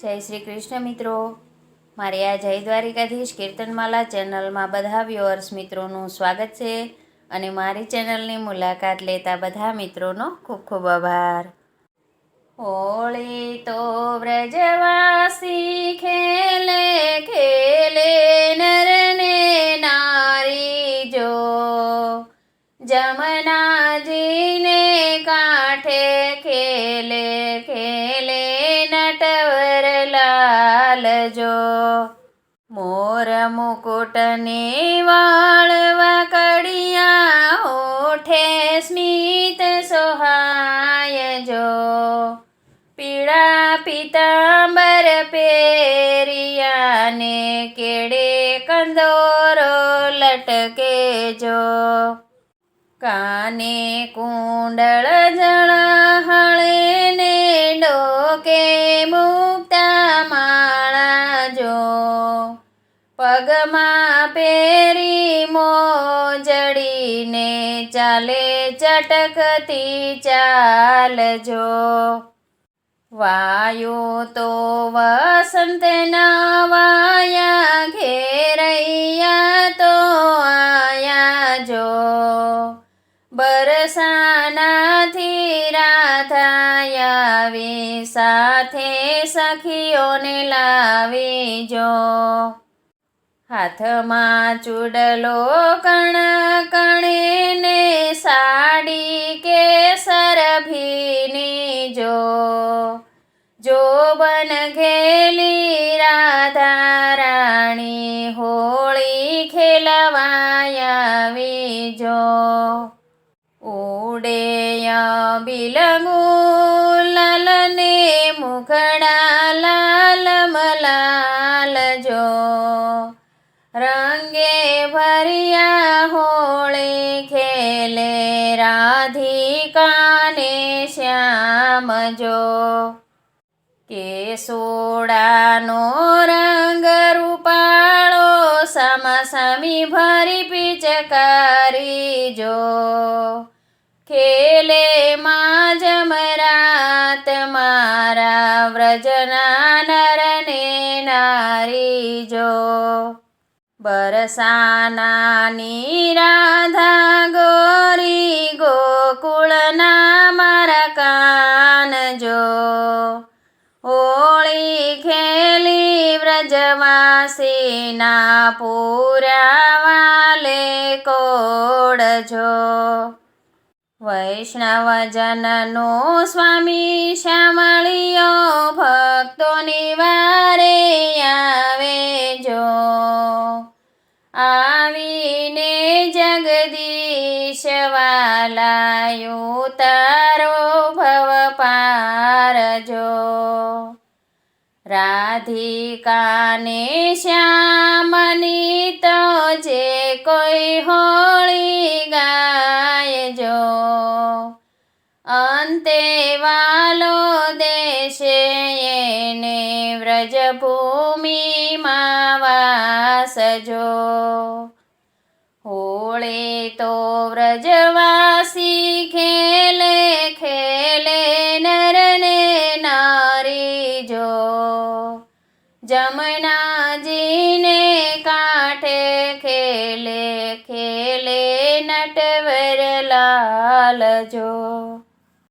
જય શ્રી કૃષ્ણ મિત્રો. મારી આ જય દ્વારિકાધીશ કીર્તનમાલા ચેનલમાં બધા વ્યુઅર્સ મિત્રોનું સ્વાગત છે અને મારી ચેનલની મુલાકાત લેતા બધા મિત્રોનો ખૂબ ખૂબ આભાર. હોળી તો વ્રજવાસી ખેલે ખેલે નરને નારી જો જમનાજીને કાંઠે લાલ જો મોર મુકુટને વાળવા કડિયા ઓઠે સ્મિત સોહાય જો. પીળા પિતાંબર પેરિયાને કેડે કંદોરો લટકે જો. કાને કુંડળ જળહળે ને ડોકે પેરી મોજડીને ચાલે, ચટકતી ચાલજો. વાયો તો વસંતના વાયા, ઘેરૈયા તો આયા જો બરસાનાથી રાધાયા વિ સાથે સખીઓને લાવી જો હાથમાં ચૂડલો કણ કણીને સાડી કે સરભીની જો. જો બન ઘેલી રાધા રાણી હોળી ખેલવાયાવી જો. ઉડે બિલગુ લાલને મુખડા ભર્યા હોળી ખેલે રાધિકાને શ્યામ જો. કેસોડાનો રંગ રૂપાળો સમસમી ભરી પિચકારી જો. ખેલે માં જમરાત મારા વ્રજના નરને નારી જો. બરસાનાની રાધા ગોરી ગોકુળના મારા કાનજો હોળી ખેલી વ્રજવાસીના પૂરા વાલે કોડજો વૈષ્ણવજનનો સ્વામી શ્યામળિયો ભક્તોની વારે આવે જો. આવીને જગદીશ વાલાયો તારો ભવ પારજો રાધિકાને શ્યામની તો જે કોઈ હોળી ગાયજો અંતે વાલો દેશે એને વ્રજભૂમિમાં વાસજો હોળે તો વ્રજવાસી ખેલે ખેલે નરને નારી જો. જમનાજીને કાંઠે ખેલે ખેલે નટવર લાલ જો.